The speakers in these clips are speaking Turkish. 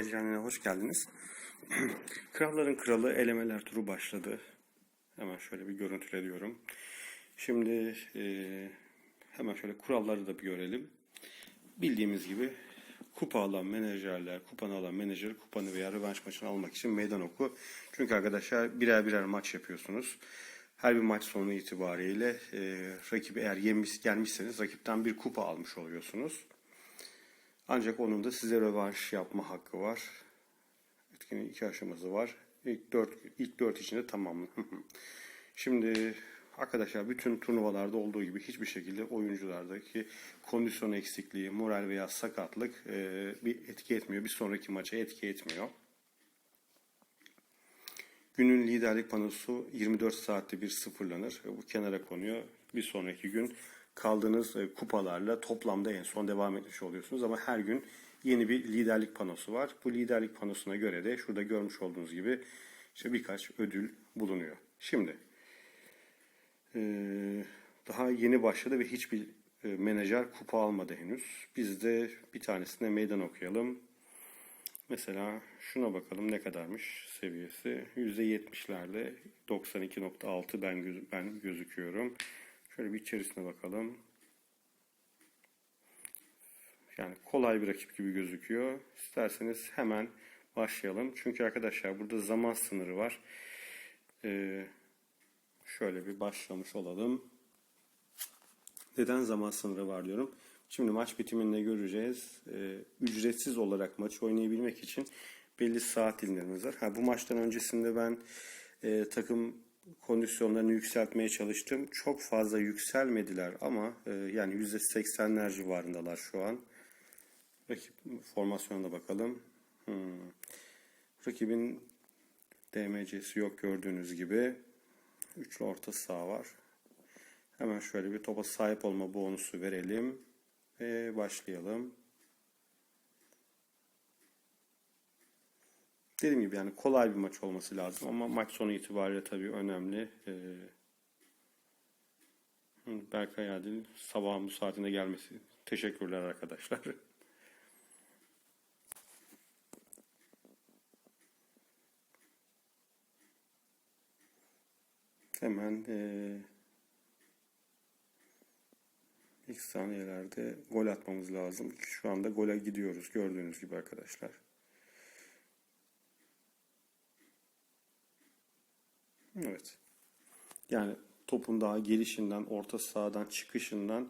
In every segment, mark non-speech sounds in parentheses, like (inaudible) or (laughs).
Mecranine hoş geldiniz. (clears throat) Kralların Kralı elemeler turu başladı. Hemen şöyle bir görüntüle diyorum. Şimdi e, hemen şöyle kuralları da bir görelim. Bildiğimiz gibi kupa alan menajerler, kupanı alan menajer kupanı veya rövanş maçını almak için meydan oku. Çünkü arkadaşlar birer birer maç yapıyorsunuz. Her bir maç sonu itibariyle e, rakibi eğer yenmiş, gelmişseniz rakipten bir kupa almış oluyorsunuz. Ancak onun da size rövanş yapma hakkı var. Etkinin iki aşaması var. İlk dört, ilk dört içinde tamamlı. (laughs) Şimdi arkadaşlar bütün turnuvalarda olduğu gibi hiçbir şekilde oyunculardaki kondisyon eksikliği, moral veya sakatlık e, bir etki etmiyor. Bir sonraki maça etki etmiyor. Günün liderlik panosu 24 saatte bir sıfırlanır. Bu kenara konuyor. Bir sonraki gün kaldığınız e, kupalarla toplamda en son devam etmiş oluyorsunuz. Ama her gün yeni bir liderlik panosu var. Bu liderlik panosuna göre de şurada görmüş olduğunuz gibi işte birkaç ödül bulunuyor. Şimdi e, daha yeni başladı ve hiçbir e, menajer kupa almadı henüz. Biz de bir tanesine meydan okuyalım. Mesela şuna bakalım ne kadarmış seviyesi. %70'lerde 92.6 ben ben gözüküyorum. Şöyle bir içerisine bakalım. Yani kolay bir rakip gibi gözüküyor. İsterseniz hemen başlayalım. Çünkü arkadaşlar burada zaman sınırı var. Ee, şöyle bir başlamış olalım. Neden zaman sınırı var diyorum. Şimdi maç bitiminde göreceğiz. Ee, ücretsiz olarak maç oynayabilmek için belli saat dilimlerimiz var. Ha, bu maçtan öncesinde ben e, takım kondisyonlarını yükseltmeye çalıştım. Çok fazla yükselmediler ama e, yani %80'ler civarındalar şu an. Rakip formasyonuna bakalım. Hmm. Rakibin DMC'si yok gördüğünüz gibi. Üçlü orta saha var. Hemen şöyle bir topa sahip olma bonusu verelim. Ve başlayalım. Dediğim gibi yani kolay bir maç olması lazım ama maç sonu itibariyle tabii önemli. Ee, Berkay Adil sabahın bu saatinde gelmesi. Teşekkürler arkadaşlar. (laughs) Hemen ee, ilk saniyelerde gol atmamız lazım. Şu anda gole gidiyoruz gördüğünüz gibi arkadaşlar. Evet. Yani topun daha gelişinden, orta sahadan çıkışından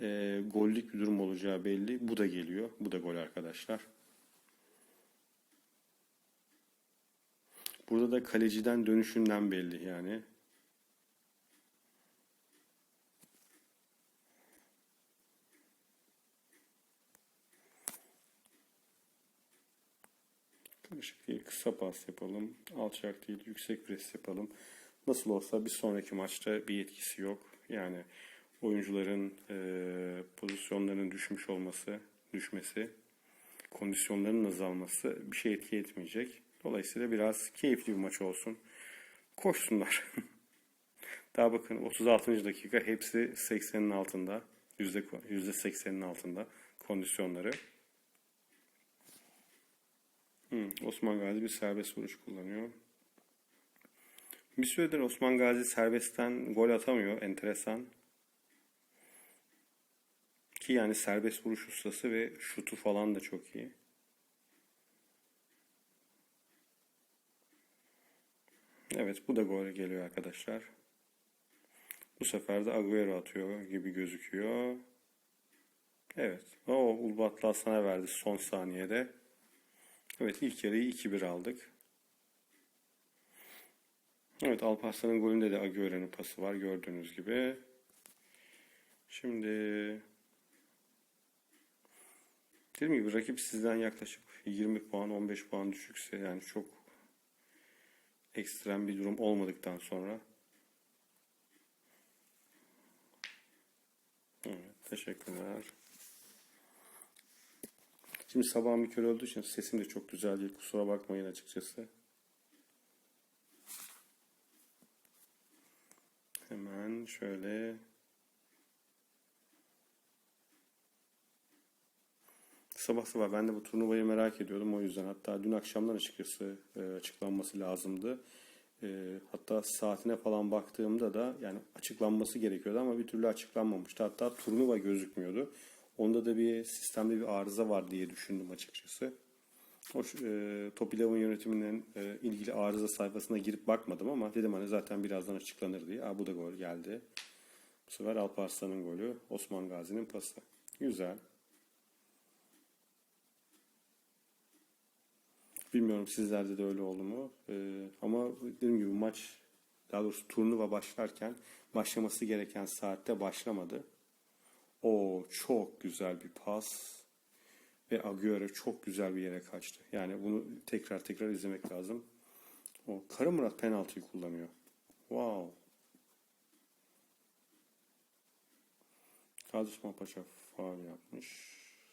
e, gollük bir durum olacağı belli. Bu da geliyor. Bu da gol arkadaşlar. Burada da kaleciden dönüşünden belli yani. Karışık değil, kısa pas yapalım. Alçak değil, yüksek pres yapalım. Nasıl olsa bir sonraki maçta bir etkisi yok. Yani oyuncuların e, pozisyonlarının düşmüş olması, düşmesi, kondisyonlarının azalması bir şey etki etmeyecek. Dolayısıyla biraz keyifli bir maç olsun. Koşsunlar. (laughs) Daha bakın 36. dakika hepsi 80'in altında. %80'in altında kondisyonları. Osman Gazi bir serbest vuruş kullanıyor. Bir süredir Osman Gazi serbestten gol atamıyor. Enteresan. Ki yani serbest vuruş ustası ve şutu falan da çok iyi. Evet bu da gol geliyor arkadaşlar. Bu sefer de Agüero atıyor gibi gözüküyor. Evet. O Ulbatlı Hasan'a verdi son saniyede. Evet ilk yarıyı 2-1 aldık. Evet Alparslan'ın golünde de Agüero'nun pası var gördüğünüz gibi. Şimdi dediğim gibi rakip sizden yaklaşık 20 puan 15 puan düşükse yani çok ekstrem bir durum olmadıktan sonra Evet teşekkürler. Şimdi sabah mikro olduğu için sesim de çok güzel değil. Kusura bakmayın açıkçası. Hemen şöyle Sabah sabah ben de bu turnuvayı merak ediyordum o yüzden. Hatta dün akşamdan açıkçası e, açıklanması lazımdı. E, hatta saatine falan baktığımda da yani açıklanması gerekiyordu ama bir türlü açıklanmamıştı. Hatta turnuva gözükmüyordu. Onda da bir sistemde bir arıza var diye düşündüm açıkçası. O e, Top 11 yönetiminin e, ilgili arıza sayfasına girip bakmadım ama dedim hani zaten birazdan açıklanır diye. Aa, bu da gol geldi. Bu sefer Alparslan'ın golü. Osman Gazi'nin pası. Güzel. Bilmiyorum sizlerde de öyle oldu mu? Ee, ama dediğim gibi maç daha doğrusu turnuva başlarken başlaması gereken saatte başlamadı. O çok güzel bir pas ve Agüero çok güzel bir yere kaçtı. Yani bunu tekrar tekrar izlemek lazım. O Kara Murat penaltıyı kullanıyor. Wow. Kadı Osman Paşa faul yapmış.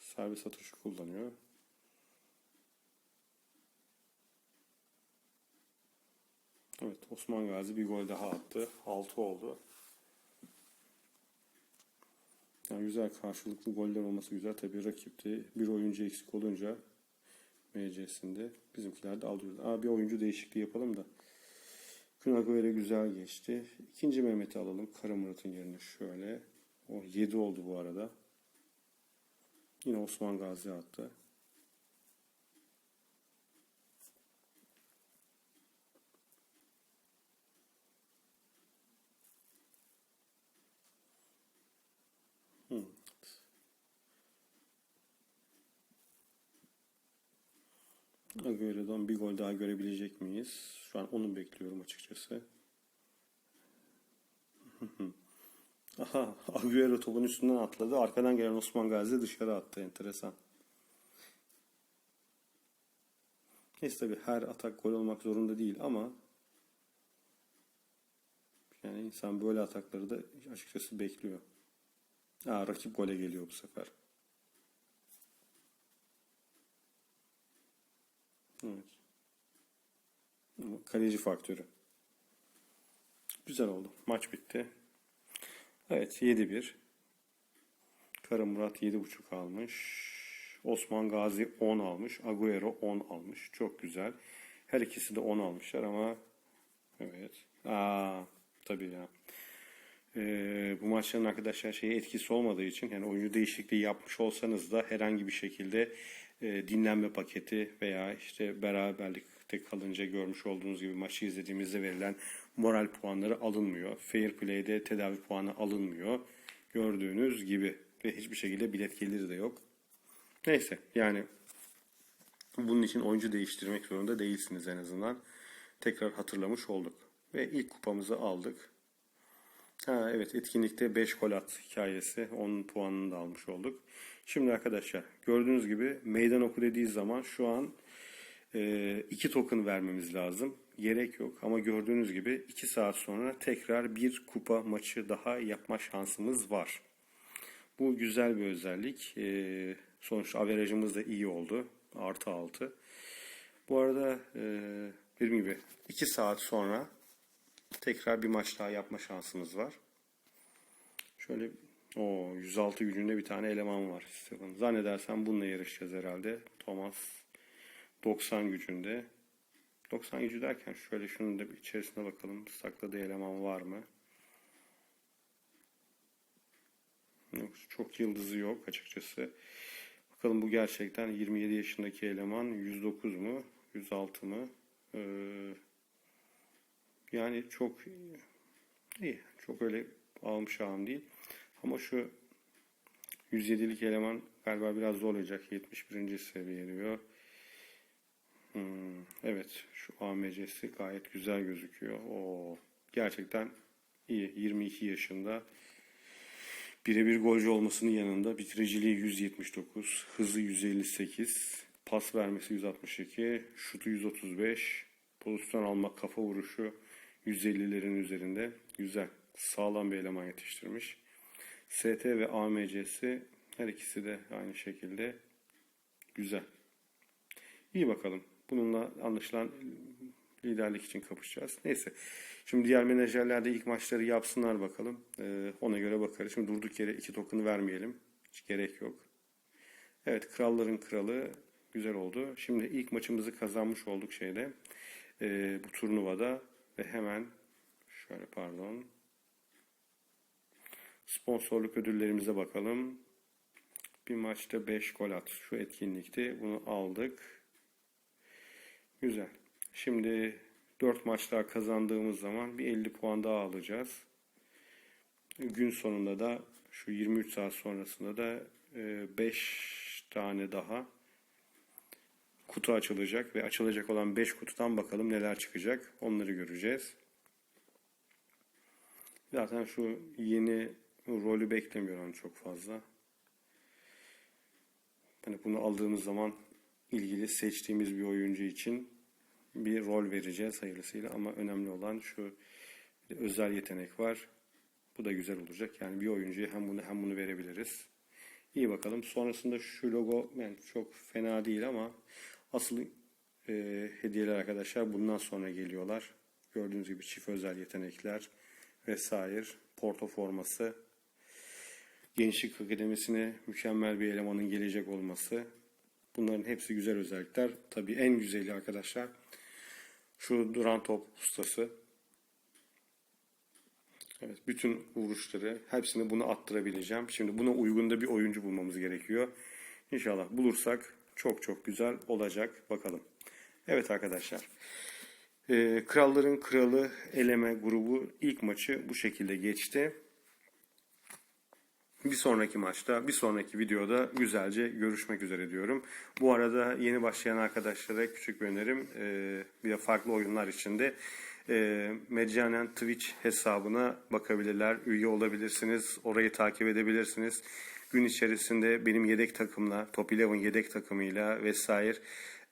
Servis atışı kullanıyor. Evet Osman Gazi bir gol daha attı. 6 oldu. Yani güzel karşılıklı goller olması güzel. Tabii rakipti. Bir oyuncu eksik olunca MC'sinde bizimkiler de alıyordu. Aa, bir oyuncu değişikliği yapalım da. Kun Agüero güzel geçti. İkinci Mehmet'i alalım. Kara Murat'ın yerine şöyle. O 7 oldu bu arada. Yine Osman Gazi attı. Hmm. Agüero'dan bir gol daha görebilecek miyiz? Şu an onu bekliyorum açıkçası. (laughs) Aha, Agüero topun üstünden atladı. Arkadan gelen Osman Gazi dışarı attı. Enteresan. Neyse tabii her atak gol olmak zorunda değil ama yani insan böyle atakları da açıkçası bekliyor. Aa, rakip gole geliyor bu sefer. Evet. Kaleci faktörü. Güzel oldu. Maç bitti. Evet 7-1. Kara Murat 7.5 almış. Osman Gazi 10 almış. Agüero 10 almış. Çok güzel. Her ikisi de 10 almışlar ama evet. Aa, tabii ya. Ee, bu maçların arkadaşlar şeye etkisi olmadığı için yani oyuncu değişikliği yapmış olsanız da herhangi bir şekilde e, dinlenme paketi veya işte beraberlikte kalınca görmüş olduğunuz gibi maçı izlediğimizde verilen moral puanları alınmıyor. Fair play'de tedavi puanı alınmıyor. Gördüğünüz gibi ve hiçbir şekilde bilet geliri de yok. Neyse yani bunun için oyuncu değiştirmek zorunda değilsiniz en azından. Tekrar hatırlamış olduk. Ve ilk kupamızı aldık. Ha, evet etkinlikte 5 gol at hikayesi 10 puanını da almış olduk. Şimdi arkadaşlar gördüğünüz gibi meydan oku dediği zaman şu an 2 e, token vermemiz lazım. Gerek yok ama gördüğünüz gibi 2 saat sonra tekrar bir kupa maçı daha yapma şansımız var. Bu güzel bir özellik. E, sonuçta averajımız da iyi oldu. Artı 6. Bu arada e, dediğim gibi 2 saat sonra tekrar bir maç daha yapma şansımız var. Şöyle o 106 gücünde bir tane eleman var. Zannedersem bununla yarışacağız herhalde. Thomas 90 gücünde. 90 gücü derken şöyle şunun da içerisine bakalım. Sakladığı eleman var mı? Yok, çok yıldızı yok açıkçası. Bakalım bu gerçekten 27 yaşındaki eleman 109 mu? 106 mı? Ee, yani çok iyi. Çok öyle ağım değil. Ama şu 107'lik eleman galiba biraz zor olacak. 71. seviye diyor. Hmm, evet şu AMC'si gayet güzel gözüküyor. O gerçekten iyi. 22 yaşında birebir golcü olmasının yanında bitiriciliği 179, hızı 158, pas vermesi 162, şutu 135, pozisyon alma kafa vuruşu 150'lerin üzerinde. Güzel. Sağlam bir eleman yetiştirmiş. ST ve AMC'si her ikisi de aynı şekilde güzel. İyi bakalım. Bununla anlaşılan liderlik için kapışacağız. Neyse. Şimdi diğer menajerler de ilk maçları yapsınlar bakalım. Ee, ona göre bakarız. Şimdi durduk yere iki token'ı vermeyelim. Hiç gerek yok. Evet kralların kralı güzel oldu. Şimdi ilk maçımızı kazanmış olduk şeyde. Ee, bu turnuvada ve hemen şöyle pardon. Sponsorluk ödüllerimize bakalım. Bir maçta 5 gol at. Şu etkinlikti. Bunu aldık. Güzel. Şimdi 4 maç daha kazandığımız zaman bir 50 puan daha alacağız. Gün sonunda da şu 23 saat sonrasında da 5 tane daha kutu açılacak ve açılacak olan 5 kutudan bakalım neler çıkacak. Onları göreceğiz. Zaten şu yeni rolü beklemiyorum çok fazla. Hani bunu aldığımız zaman ilgili seçtiğimiz bir oyuncu için bir rol vereceğiz hayırlısıyla ama önemli olan şu özel yetenek var. Bu da güzel olacak. Yani bir oyuncuya hem bunu hem bunu verebiliriz. İyi bakalım. Sonrasında şu logo yani çok fena değil ama asıl e, hediyeler arkadaşlar bundan sonra geliyorlar. Gördüğünüz gibi çift özel yetenekler vesaire. Porto forması. Gençlik Akademisi'ne mükemmel bir elemanın gelecek olması. Bunların hepsi güzel özellikler. Tabii en güzeli arkadaşlar şu duran top ustası. Evet, bütün vuruşları hepsini buna attırabileceğim. Şimdi buna uygun da bir oyuncu bulmamız gerekiyor. İnşallah bulursak çok çok güzel olacak. Bakalım. Evet arkadaşlar. Ee, Kralların Kralı eleme grubu ilk maçı bu şekilde geçti. Bir sonraki maçta, bir sonraki videoda güzelce görüşmek üzere diyorum. Bu arada yeni başlayan arkadaşlara küçük bir önerim. Ee, bir de farklı oyunlar içinde e, Twitch hesabına bakabilirler. Üye olabilirsiniz. Orayı takip edebilirsiniz. Gün içerisinde benim yedek takımla, Top 11 yedek takımıyla vesaire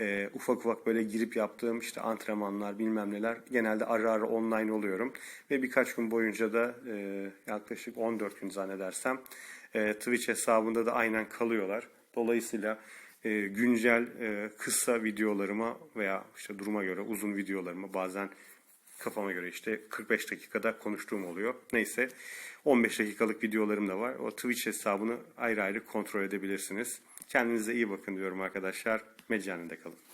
e, ufak ufak böyle girip yaptığım işte antrenmanlar bilmem neler genelde ara ara online oluyorum ve birkaç gün boyunca da e, yaklaşık 14 gün zannedersem e, Twitch hesabında da aynen kalıyorlar. Dolayısıyla e, güncel e, kısa videolarıma veya işte duruma göre uzun videolarıma bazen kafama göre işte 45 dakikada konuştuğum oluyor. Neyse 15 dakikalık videolarım da var. O Twitch hesabını ayrı ayrı kontrol edebilirsiniz. Kendinize iyi bakın diyorum arkadaşlar. Meccanende kalın.